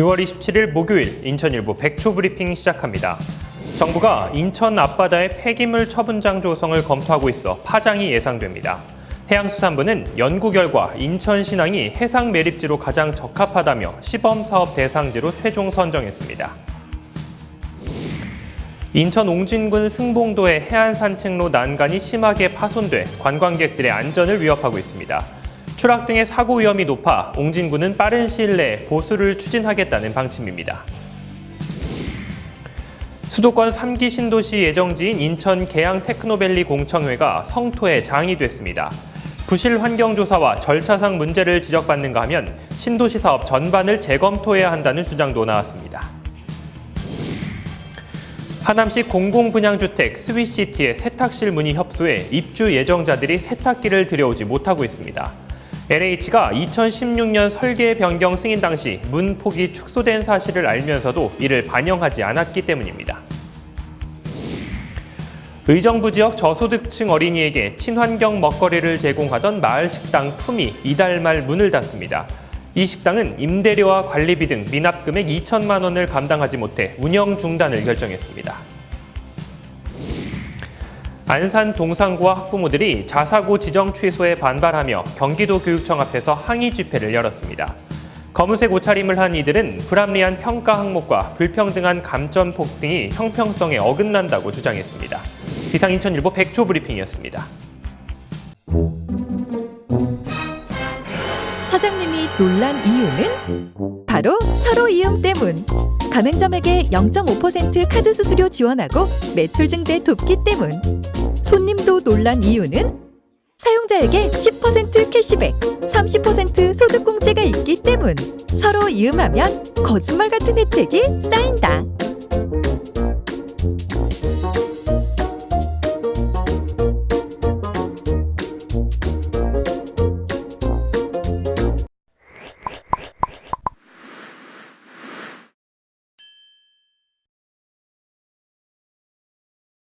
6월 27일 목요일 인천일보 백초 브리핑 시작합니다. 정부가 인천 앞바다의 폐기물 처분장 조성을 검토하고 있어 파장이 예상됩니다. 해양수산부는 연구 결과 인천 신항이 해상 매립지로 가장 적합하다며 시범 사업 대상지로 최종 선정했습니다. 인천 옹진군 승봉도의 해안 산책로 난간이 심하게 파손돼 관광객들의 안전을 위협하고 있습니다. 추락 등의 사고 위험이 높아 옹진군은 빠른 시일 내에 보수를 추진하겠다는 방침입니다. 수도권 3기 신도시 예정지인 인천 계양 테크노밸리 공청회가 성토의 장이 됐습니다. 부실 환경조사와 절차상 문제를 지적받는가 하면 신도시 사업 전반을 재검토해야 한다는 주장도 나왔습니다. 하남시 공공분양주택 스위시티의 세탁실 문의 협소에 입주 예정자들이 세탁기를 들여오지 못하고 있습니다. LH가 2016년 설계 변경 승인 당시 문 폭이 축소된 사실을 알면서도 이를 반영하지 않았기 때문입니다. 의정부 지역 저소득층 어린이에게 친환경 먹거리를 제공하던 마을 식당 품이 이달 말 문을 닫습니다. 이 식당은 임대료와 관리비 등 미납 금액 2천만 원을 감당하지 못해 운영 중단을 결정했습니다. 안산 동상고와 학부모들이 자사고 지정 취소에 반발하며 경기도 교육청 앞에서 항의 집회를 열었습니다. 검은색 옷차림을 한 이들은 불합리한 평가 항목과 불평등한 감점 폭등이 형평성에 어긋난다고 주장했습니다. 이상 인천일보 백초 브리핑이었습니다. 사장님이 놀란 이유는 바로 서로 이음 때문. 가맹점에게 0.5% 카드 수수료 지원하고 매출 증대 돕기 때문. 손님도 놀란 이유는 사용자에게 10% 캐시백, 30% 소득 공제가 있기 때문. 서로 이음하면 거짓말 같은 혜택이 쌓인다.